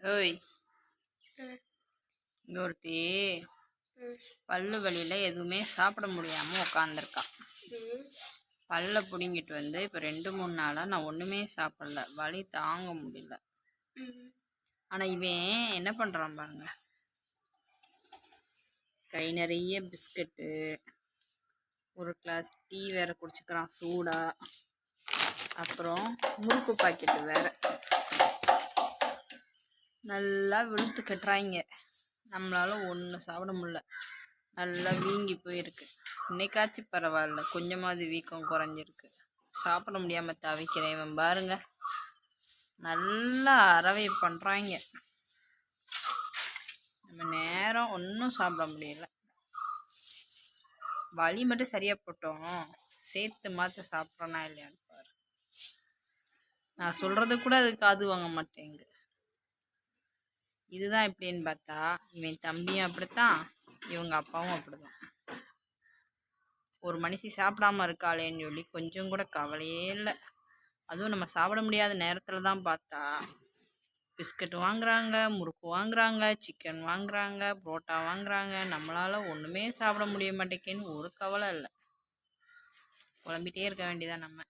ஓய் ஒருத்தி பல்லு வலியில் எதுவுமே சாப்பிட முடியாமல் உட்காந்துருக்கா பல்ல பிடுங்கிட்டு வந்து இப்போ ரெண்டு மூணு நாளாக நான் ஒன்றுமே சாப்பிடல. வலி தாங்க முடியல. ஆனால் இவன் என்ன பண்ணுறான் பாருங்க. கை நிறைய பிஸ்கட்டு ஒரு கிளாஸ் டீ வேற குடிச்சுக்கிறான் சூடா. அப்புறம் முறுக்கு பாக்கெட்டு வேற. நல்லா வெளுத்து கட்டுறாங்க நம்மளால ஒன்றும் சாப்பிட முடியல. நல்லா வீங்கி போயிருக்கு. இன்னைக்காச்சும் பரவாயில்ல. கொஞ்சமாவது வீக்கம் குறைஞ்சிருக்கு. சாப்பிட முடியாமல் தவிக்கிறேன் இவன் பாருங்க. நல்லா அறவை பண்ணுறாங்க நம்ம நேரம் ஒன்றும் சாப்பிட முடியல. வலி மட்டும் சரியாக போட்டோம். சேர்த்து மாற்ற சாப்பிட்றோன்னா இல்லையான்னு பாரு. நான் சொல்கிறது கூட அது காது வாங்க மாட்டேங்குது. இதுதான் எப்படின்னு பார்த்தா இவன் தம்பியும் அப்படித்தான் இவங்க அப்பாவும் அப்படிதான். ஒரு மனுஷி சாப்பிடாம இருக்காளேன்னு சொல்லி கொஞ்சம் கூட கவலையே இல்லை. அதுவும் நம்ம சாப்பிட முடியாத நேரத்தில் தான் பார்த்தா பிஸ்கட் வாங்குறாங்க முறுக்கு வாங்குறாங்க சிக்கன் வாங்குறாங்க புரோட்டா வாங்குறாங்க. நம்மளால் ஒன்றுமே சாப்பிட முடிய மாட்டேங்குன்னு ஒரு கவலை இல்லை. குழம்பிட்டே இருக்க வேண்டியதான் நம்ம.